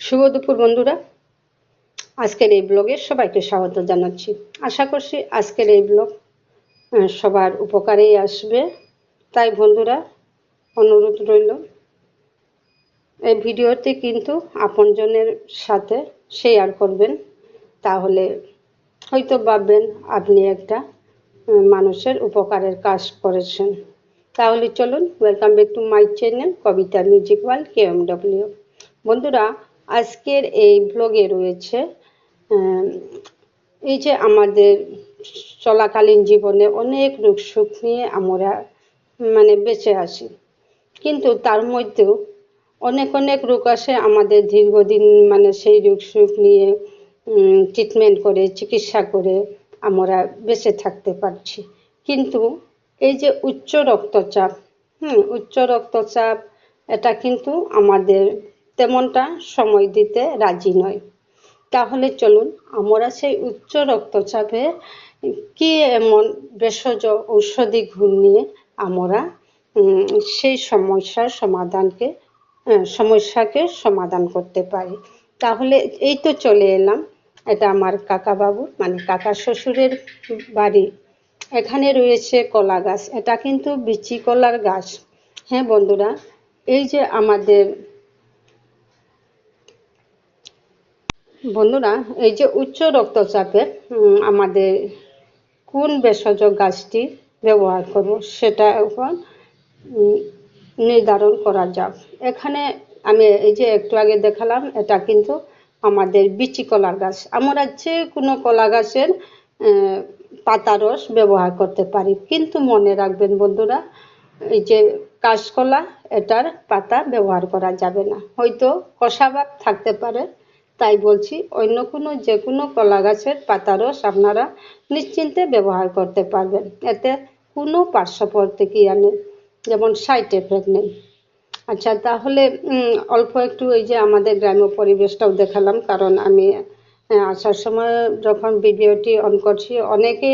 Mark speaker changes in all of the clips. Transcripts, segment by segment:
Speaker 1: শুভ দুপুর, বন্ধুরা। আজকের এই ব্লগে সবাইকে স্বাগত জানাচ্ছি। আশা করছি আজকের এই ব্লগ সবার উপকারেই আসবে। তাই, বন্ধুরা, অনুরোধ রইল, এই ভিডিওতে কিন্তু আপনজনের সাথে শেয়ার করবেন। তাহলে হয়তো ভাববেন, আপনি একটা মানুষের উপকারের কাজ করেছেন। তাহলে চলুন welcome back to my channel Kabita music world W বন্ধুরা আজকের এই ব্লগে রয়েছে এই যে আমাদের চলাকালীন জীবনে অনেক রোগ সুখ নিয়ে আমরা মানে বেঁচে আছি। কিন্তু তার মধ্যেও অনেক অনেক রোগ আসে আমাদের দীর্ঘদিন মানে সেই রোগ সুখ নিয়ে ট্রিটমেন্ট করে, চিকিৎসা করে আমরা বেঁচে থাকতে পারছি। কিন্তু এই যে উচ্চ রক্তচাপ, হুম, উচ্চ রক্তচাপ, এটা কিন্তু আমাদের তেমনটা সময় দিতে রাজি নয় তাহলে চলুন, আমরা সেই উচ্চ রক্তচাপে কি এমন ভেষজ ঔষধি গুণ নিয়ে আমরা সেই সমস্যার সমাধানকে সমস্যাকে সমাধান করতে পারি। তাহলে এই তো চলে এলাম। এটা আমার কাকা বাবু মানে কাকা শ্বশুরের বাড়ি। এখানে রয়েছে কলা গাছ। এটা কিন্তু বিচি কলার গাছ। হ্যাঁ বন্ধুরা, এই যে আমাদের বন্ধুরা, এই যে উচ্চ রক্তচাপে আমাদের কোন ভেষজ গাছটি ব্যবহার করব সেটা এখন নির্ধারণ করা যাক। এখানে আমি এই যে একটু আগে দেখালাম, এটা কিন্তু আমাদের বিচি কলা গাছ। আমরা যে কোনো কলা গাছের পাতা রস ব্যবহার করতে পারি। কিন্তু মনে রাখবেন বন্ধুরা, এই যে কাঁচকলা, এটার পাতা ব্যবহার করা যাবে না। হয়তো কষা ভাব থাকতে পারে তাই বলছি, অন্য কোনো যে কোনো কলা গাছের পাতা রস আপনারা নিশ্চিন্তে ব্যবহার করতে পারবেন। এতে কোনো পার্শ্ব প্রতিক্রিয়া নেই, যেমন সাইড এফেক্ট নেই। আচ্ছা তাহলে অল্প একটু এই যে আমাদের গ্রাম্য পরিবেশটাও দেখালাম, কারণ আমি আসার সময় যখন ভিডিওটি অন করছি, অনেকে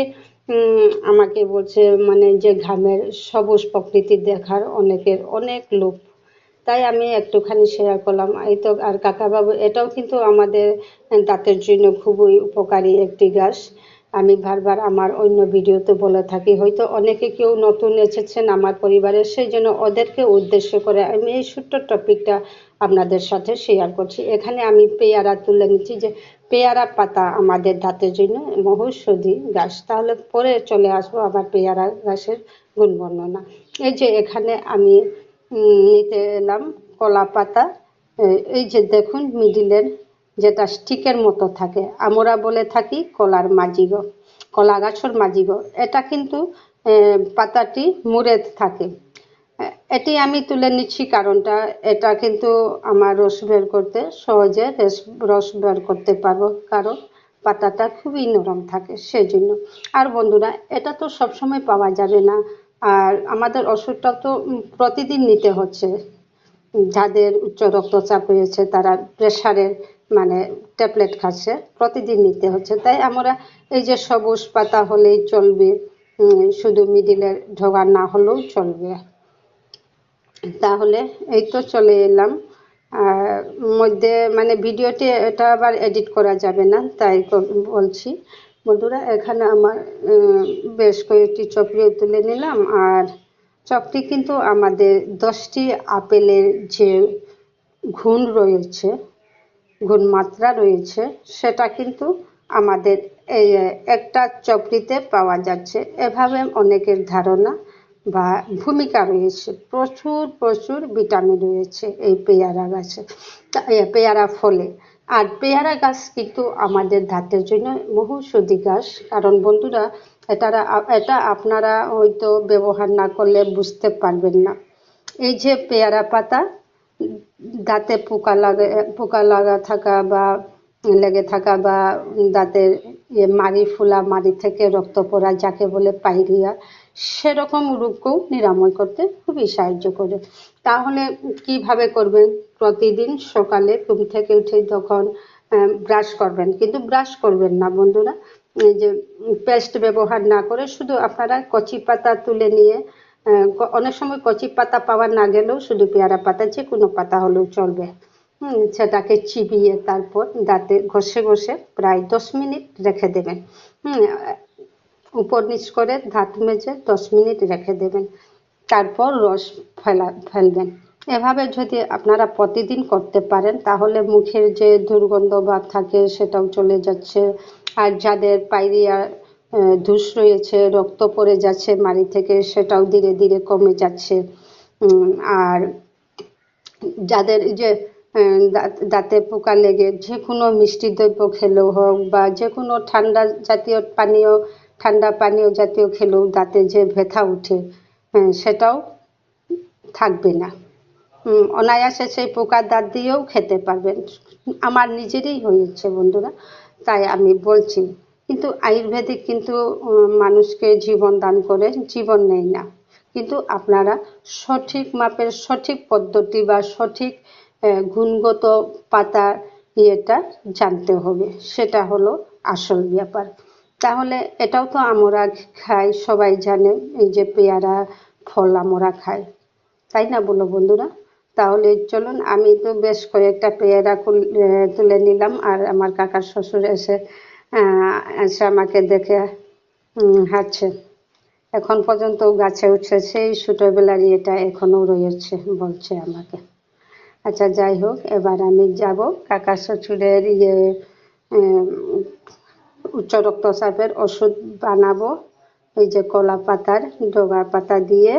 Speaker 1: আমাকে বলছে মানে যে ঘামের সবুজ প্রকৃতি দেখার অনেকের অনেক লোভ। তাই আমি একটুখানি শেয়ার করলাম। এই তো, আর কাকাবাবু, এটাও কিন্তু আমাদের দাঁতের জন্য খুবই উপকারী একটি গাছ। আমি বারবার আমার অন্য ভিডিওতে বলে থাকি, হয়তো অনেকে কেউ নতুন এসেছেন আমার পরিবারে, সেই জন্য ওদেরকে উদ্দেশ্য করে আমি এই ছোট্ট টপিকটা আপনাদের সাথে শেয়ার করছি। এখানে আমি পেয়ারা তুলে নিচ্ছি যে, পেয়ারা পাতা আমাদের দাঁতের জন্য মহৌষধি গাছ। তাহলে পরে চলে আসব আবার পেয়ারা গাছের গুণ বর্ণনা এই যে, এখানে আমি নিতে এলাম, কলা পাতা এই যে দেখুন মিডিলের যেটা স্টিকের মতো থাকে, আমরা বলে থাকি কলার মাজিগ, কলা গাছের মাজিগ। এটা কিন্তু পাতাটি মুড়ে থাকে। এটি আমি তুলে নিচ্ছি কারণটা, এটা কিন্তু আমার রস বের করতে সহজে রস- রস বের করতে পারব, কারণ পাতাটা খুবই নরম থাকে সেই জন্য আর বন্ধুরা, এটা তো সবসময় পাওয়া যাবে না আর আমাদের ওষুধটা তো প্রতিদিন নিতে হচ্ছে। যাদের উচ্চ রক্তচাপ রয়েছে, তারা প্রেশারের মানে ট্যাবলেট খাচ্ছে, প্রতিদিন নিতে হচ্ছে। তাই আমরা এই যে সবুজ পাতা হলেই চলবে শুধু মিডিলের ঢোকা না হলেও চলবে। তাহলে এই তো চলে এলাম। মধ্যে মানে ভিডিওটি এটা আবার এডিট করা যাবে না, তাই বলছি। বন্ধুরা, এখানে আমার বেশ কয়েকটি চপড়িও তুলে নিলাম। আর চপটি কিন্তু আমাদের দশটি আপেলের যে ঘুণ রয়েছে গুণমাত্রা রয়েছে, সেটা কিন্তু আমাদের এই, একটা চপড়িতে পাওয়া যাচ্ছে। এভাবে অনেকের ধারণা বা ভূমিকা রয়েছে। প্রচুর প্রচুর ভিটামিন রয়েছে এই পেয়ারা গাছে পেয়ারা ফলে। আর পেয়ারা গাছ কিন্তু আমাদের দাঁতের জন্য মহৌষধি গাছ। কারণ বন্ধুরা এটারা এটা আপনারা হয়তো ব্যবহার না করলে বুঝতে পারবেন না। এই যে পেয়ারা পাতা, দাঁতে পোকা লাগে, পোকা লাগা থাকা বা লেগে থাকা বা দাঁতের মাড়ি ফোলা, মাড়ি থেকে রক্ত পড়া, যাকে বলে পাইরিয়া সেরকম রোগকেও নিরাময় করতে খুবই সাহায্য করে। তাহলে কীভাবে করবেন? প্রতিদিন সকালে ঘুম থেকে উঠে যখন ব্রাশ করবেন। কিন্তু ব্রাশ করবেন না বন্ধুরা। যে পেস্ট ব্যবহার না করে শুধু আপনারা কচি পাতা তুলে নিয়ে অনেক সময় কচি পাতা পাওয়া না গেলেও শুধু পেয়ারা পাতা, যে কোনো পাতা হলেও চলবে। হুম, সেটাকে চিবিয়ে তারপর দাঁতে ঘষে ঘষে প্রায় দশ মিনিট রেখে দেবেন। হুম উপর নিচ করে দাঁত মেজে দশ মিনিট রেখে দেবেন। তারপর রস ফেলা, ফেলবেন। এভাবে যদি আপনারা প্রতিদিন করতে পারেন, তাহলে মুখের যে দুর্গন্ধ ভাব থাকে সেটাও চলে যাচ্ছে। আর যাদের পাইরিয়া ধূস রয়েছে, রক্ত পড়ে যাচ্ছে মাড়ি থেকে, সেটাও ধীরে ধীরে কমে যাচ্ছে। আর যাদের যে দাঁতে পোকা লেগে যে কোনো মিষ্টি দ্রব্য খেলেও হোক বা যে কোনো ঠান্ডা জাতীয় পানীয় ঠান্ডা পানীয় জাতীয় খেলেও দাঁতে যে ব্যথা উঠে হ্যাঁ, সেটাও থাকবে না। অনায়াসে সেই পোকার দাঁত দিয়েও খেতে পারবেন। আমার নিজেরই হয়েছে বন্ধুরা তাই আমি বলছি। কিন্তু আয়ুর্বেদিক কিন্তু মানুষকে জীবন দান করে জীবন নেয় না। কিন্তু আপনারা সঠিক মাপের সঠিক পদ্ধতি বা সঠিক গুণগত পাতা ইয়েটা জানতে হবে। সেটা হলো আসল ব্যাপার। তাহলে এটাও তো আমরা খাই, সবাই জানে, এই যে পেয়ারা, ফল আমরা খাই। তাই না বলো বন্ধুরা? তাহলে চলুন, আমি তো বেশ কয়েকটা পেয়ারা তুলে নিলাম, আর আমার কাকার শ্বশুর এসে এসে আমাকে দেখে হাঁটছে। এখন পর্যন্ত গাছে উঠছে, সেই ছোটোবেলার ইয়েটা এখনও রয়েছে, বলছে আমাকে। আচ্ছা যাই হোক, এবার আমি যাব কাকা শ্বশুরের ইয়ে উচ্চ রক্তচাপের ওষুধ বানাবো। এই যে কলা পাতার, ডগা পাতা দিয়ে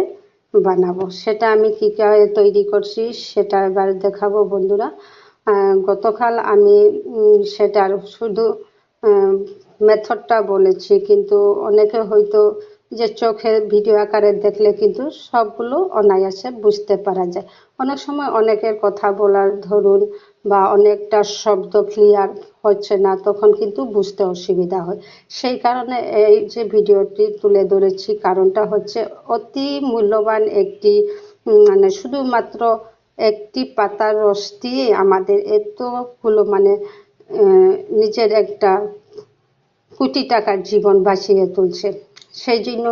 Speaker 1: বানাবো। সেটা আমি কী কী তৈরি করছি সেটা এবার দেখাবো বন্ধুরা। গতকাল আমি সেটার শুধু মেথডটা বলেছি। কিন্তু অনেকে হয়তো যে চোখে ভিডিও আকারে দেখলে কিন্তু সবগুলো অনায়াসে বুঝতে পারা যায়। অনেক সময় অনেকের কথা বলার ধরুন বা অনেকটা শব্দ ক্লিয়ার হচ্ছে না, তখন কিন্তু বুঝতে অসুবিধা হয়। সেই কারণে এই যে ভিডিওটি তুলে ধরেছি, কারণটা হচ্ছে অতি মূল্যবান একটি মানে শুধুমাত্র একটি পাতার রস দিয়ে আমাদের এতগুলো মানে নিজের একটা কোটি টাকার জীবন বাঁচিয়ে তুলছে। সেই জন্য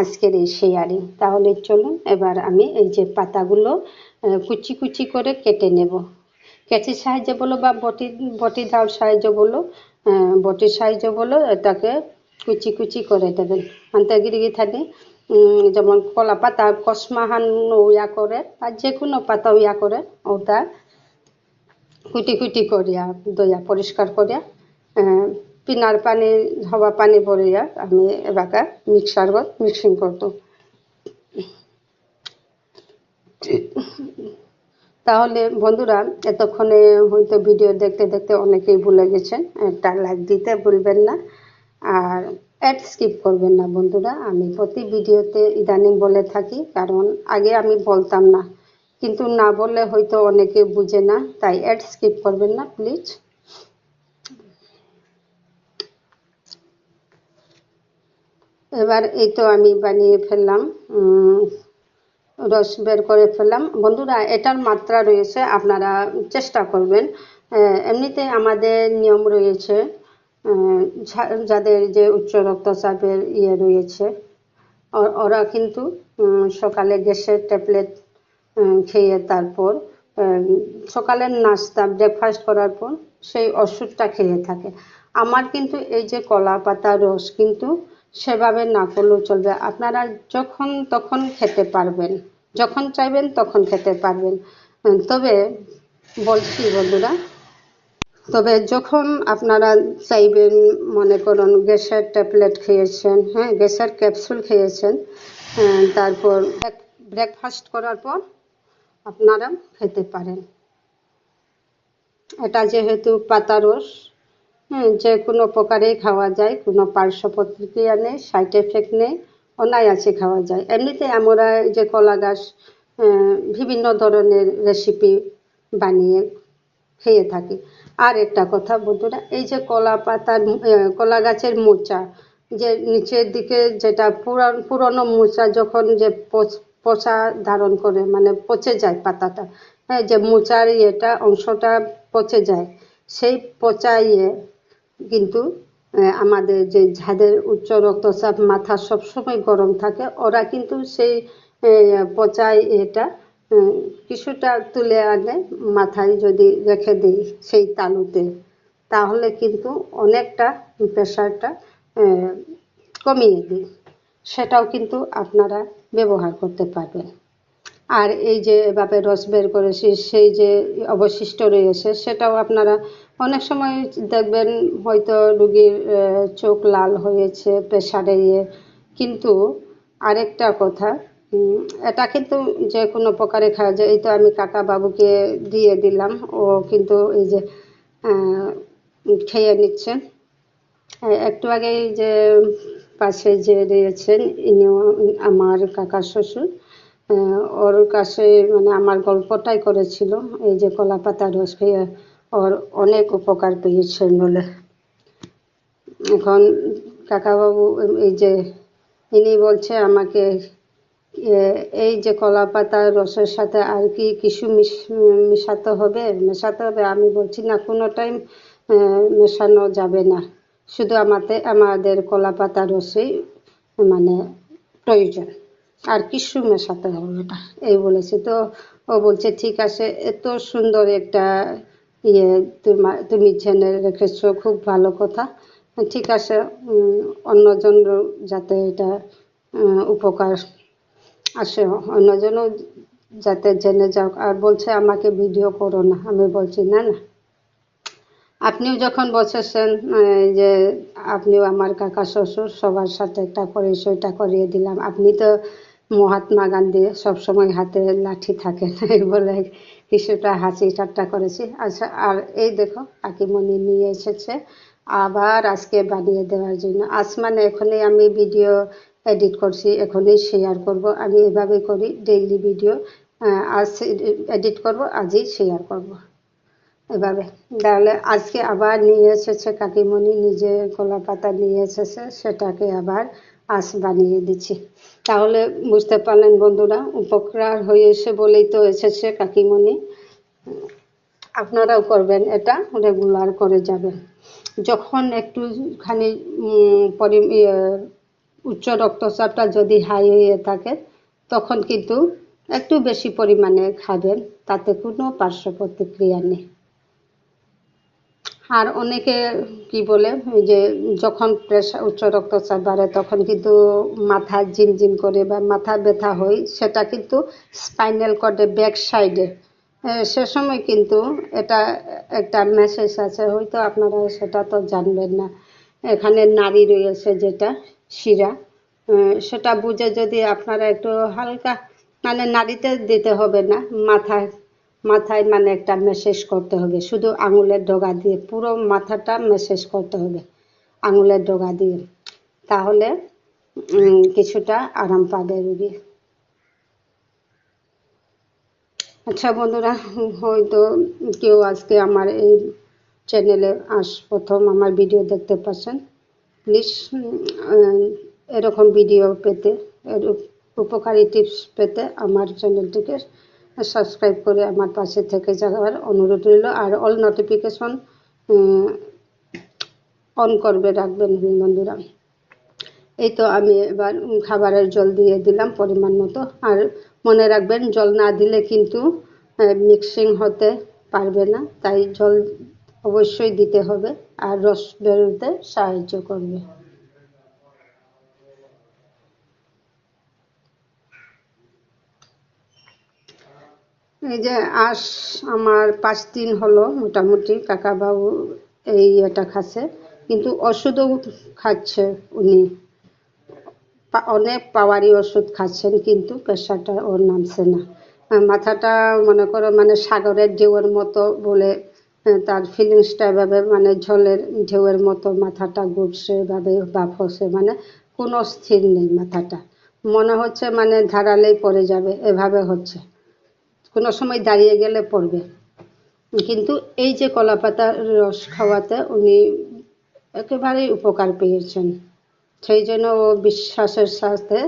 Speaker 1: আজকের এই শেয়ারিং তাহলে চলুন, এবার আমি এই যে পাতাগুলো কুচি কুচি করে কেটে নেব। কেচির সাহায্যে বলো বা বটি বটি দাওর সাহায্যে বলো বটির সাহায্যে বলো, এটাকে কুচি কুচি করে দেবেন আন্তাগিরি থাকে যেমন কলা পাতা, কসমাহান ইয়া করে আর যে কোনো পাতা ইয়া করে, ওটা কুটি কুটি করিয়া দইয়া পরিষ্কার করিয়া পিনার পানি, হওয়া পানি ভরিয়া আমি এবাকা মিক্সার মিক্সিং করতো তাহলে বন্ধুরা, এতক্ষণে হয়তো ভিডিও দেখতে দেখতে অনেকেই ভুলে গেছেন, একটা লাইক দিতে ভুলবেন না, আর অ্যাড স্কিপ করবেন না বন্ধুরা। আমি প্রতি ভিডিওতে ইদানিং বলে থাকি, কারণ আগে আমি বলতাম না, কিন্তু না বললে হয়তো অনেকে বুঝে না, তাই অ্যাড স্কিপ করবেন না প্লিজ এবার এই তো আমি বানিয়ে ফেললাম রস বের করে ফেললাম। বন্ধুরা, এটার মাত্রা রয়েছে, আপনারা চেষ্টা করবেন। এমনিতে আমাদের নিয়ম রয়েছে যাদের যে উচ্চ রক্তচাপের ইয়ে রয়েছে ওরা কিন্তু সকালে গ্যাসের ট্যাবলেট খেয়ে তারপর সকালের নাস্তা, ব্রেকফাস্ট করার পর সেই ওষুধটা খেয়ে থাকে। আমার কিন্তু এই যে কলা পাতা রস কিন্তু সেভাবে না করলেও চলবে। আপনারা যখন তখন খেতে পারবেন। যখন চাইবেন তখন খেতে পারবেন। তবে বলছি বন্ধুরা, তবে যখন আপনারা চাইবেন, মনে করুন গ্যাসের ট্যাবলেট খেয়েছেন হ্যাঁ গ্যাসের ক্যাপসুল খেয়েছেন তারপর ব্রেকফাস্ট করার পর আপনারা খেতে পারেন। এটা যেহেতু পাতা রস হ্যাঁ যে কোনো প্রকারেই খাওয়া যায়, কোনো পার্শ্ব প্রতিক্রিয়া নেই সাইড এফেক্ট নেই, অনায়াসে খাওয়া যায়। এমনিতে আমরা যে কলা গাছ বিভিন্ন ধরনের রেসিপি বানিয়ে খেয়ে থাকি। আর একটা কথা বন্ধুরা, এই যে কলা পাতার কলা গাছের মোচা, যে নিচের দিকে যেটা পুরান, পুরনো মোচা যখন যে পচা ধারণ করে মানে পচে যায় পাতাটা হ্যাঁ যে মোচার ইয়েটা অংশটা পচে যায়, সেই পচা ইয়ে কিন্তু আমাদের যে যাদের উচ্চ রক্তচাপ মাথা সবসময় গরম থাকে ওরা কিন্তু সেই আহ, পচা এটা কিছুটা তুলে আনে মাথায় যদি রেখে দিই সেই তালুতে তাহলে কিন্তু অনেকটা প্রেশারটা কমিয়ে দিই সেটাও কিন্তু আপনারা ব্যবহার করতে পারবেন। আর এই যে এভাবে রস বের করেছি সেই যে অবশিষ্ট রয়েছে সেটাও আপনারা অনেক সময় দেখবেন হয়তো রুগীর চোখ লাল হয়েছে প্রেশারে ইয়ে। কিন্তু আরেকটা কথা এটা কিন্তু যে কোনো প্রকারে খাওয়া যায়। এই তো আমি কাকা বাবুকে দিয়ে দিলাম। ও কিন্তু এই যে খেয়ে নিচ্ছেন এ- একটু আগেই যে পাশে যে রয়েছেন, ইনিও আমার কাকা শ্বশুর। ওর কাছে মানে আমার গল্পটাই করেছিল। এই যে কলা পাতা রস খেয়ে ওর অনেক উপকার পেয়েছেন বলে এখন কাকাবাবু এই যে ইনি বলছে আমাকে এই যে কলা পাতার রসের সাথে আর কি কিছু মিশ- মেশাতে হবে? মেশাতে হবে? আমি বলছি, না, কোনো টাইম মেশানো যাবে না। শুধু আমাদের আমাদের কলা পাতা, রসেই মানে প্রয়োজন। আর কিছু মেশাতে হবে না। এই বলেছে। তো ও বলছে, ঠিক আছে, এত সুন্দর একটা তুমি জেনে রেখেছো, খুব ভালো কথা। ঠিক আছে অন্যজন যাতে এটা উপকার আসে, অন্যজনও যাতে জেনে যাও আর বলছে, আমাকে ভিডিও করো না। আমি বলছি, না না। আপনিও যখন বসেছেন যে আপনিও আমার কাকা শ্বশুর, সবার সাথে একটা পরিচয়টা করিয়ে দিলাম। আপনি তো মহাত্মা গান্ধী সবসময় হাতে লাঠি থাকেন বলে কিছুটা হাসি ঠাট্টা করেছি। আচ্ছা আর এই দেখো কাকিমণি নিয়ে এসেছে। আবার আজকে বানিয়ে দেওয়ার জন্য। আজ মানে এখনই আমি ভিডিও এডিট করছি, এখনই শেয়ার করব। আমি এভাবে করি ডেইলি ভিডিও আজ এডিট করব, আজই শেয়ার করব। এভাবে। তাহলে আজকে আবার নিয়ে এসেছে কাকিমণি নিজে কলা পাতা নিয়ে এসেছে, সেটাকে আবার আঁশ বানিয়ে দিচ্ছি। তাহলে বুঝতে পারলেন বন্ধুরা উপকার হয়েছে বলেই তো এসেছে কাকিমণি। আপনারাও করবেন এটা রেগুলার করে যাবেন। যখন একটুখানি পরি ইয়ে, উচ্চ রক্তচাপটা যদি হাই হয়ে থাকে তখন কিন্তু একটু বেশি পরিমাণে খাবেন তাতে কোনো পার্শ্ব প্রতিক্রিয়া নেই। আর অনেকে কি বলে যে যখন প্রেশার উচ্চ রক্তচাপ বাড়ে, তখন কিন্তু মাথা ঝিমঝিম করে বা মাথা ব্যথা হয়, সেটা কিন্তু স্পাইনাল কর্ডে ব্যাক সাইডে সে সময় কিন্তু এটা একটা মেসেজ আছে, হয়তো আপনারা সেটা তো জানবেন না। এখানে নারী রয়েছে যেটা, শিরা। সেটা বুঝে যদি আপনারা একটু হালকা মানে নাড়িতে দিতে হবে না, মাথায় মাথায় মানে একটা মেসেজ করতে হবে। শুধু আঙুলের ডগা দিয়ে, পুরো মাথাটা মেসেজ করতে হবে আঙুলের ডগা দিয়ে। তাহলে কিছুটা আরাম পাবে রুগী। আচ্ছা বন্ধুরা, হয়তো কেউ আজকে আমার এই চ্যানেলে আস, প্রথম আমার ভিডিও দেখতে পাচ্ছেন। প্লিজ এরকম ভিডিও পেতে উপকারী টিপস পেতে আমার চ্যানেলটিকে সাবস্ক্রাইব করে আমার পাশে থেকে যাওয়ার অনুরোধ রইল। আর অল নোটিফিকেশন অন করবে রাখবেন বন্ধুরা। এই তো আমি এবার খাবারের জল দিয়ে দিলাম পরিমাণ মতো। আর মনে রাখবেন, জল না দিলে কিন্তু মিক্সিং হতে পারবে না। তাই জল অবশ্যই দিতে হবে। আর রস বেরোতে সাহায্য করবে। এই যে আস আমার পাঁচ দিন হলো মোটামুটি, কাকাবাবু এই এটা খাচ্ছে। কিন্তু ওষুধও খাচ্ছে উনি। অনেক পাওয়ারি ওষুধ খাচ্ছেন কিন্তু প্রেশারটা ওর নামছে না। মাথাটা মনে করো মানে সাগরের ঢেউয়ের মতো বলে তার ফিলিংসটা এভাবে মানে ঝোলের ঢেউয়ের মতো মাথাটা ঘুরছে, এভাবে বাপ হচ্ছে। মানে কোনো স্থির নেই মাথাটা। মনে হচ্ছে মানে ধারালেই পড়ে যাবে, এভাবে হচ্ছে। কোনো সময় দাঁড়িয়ে গেলে পড়বে। কিন্তু এই যে কলা পাতার রস খাওয়াতে উনি একেবারেই উপকার পেয়েছেন। সেই জন্য ও বিশ্বাসের সাথে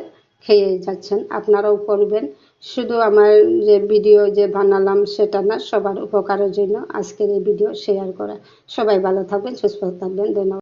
Speaker 1: খেয়ে যাচ্ছেন। আপনারাও করবেন শুধু আমার যে ভিডিও যে বানালাম সেটা না, সবার উপকারের জন্য আজকের এই ভিডিও শেয়ার করা। সবাই ভালো থাকবেন, সুস্থ থাকবেন। ধন্যবাদ।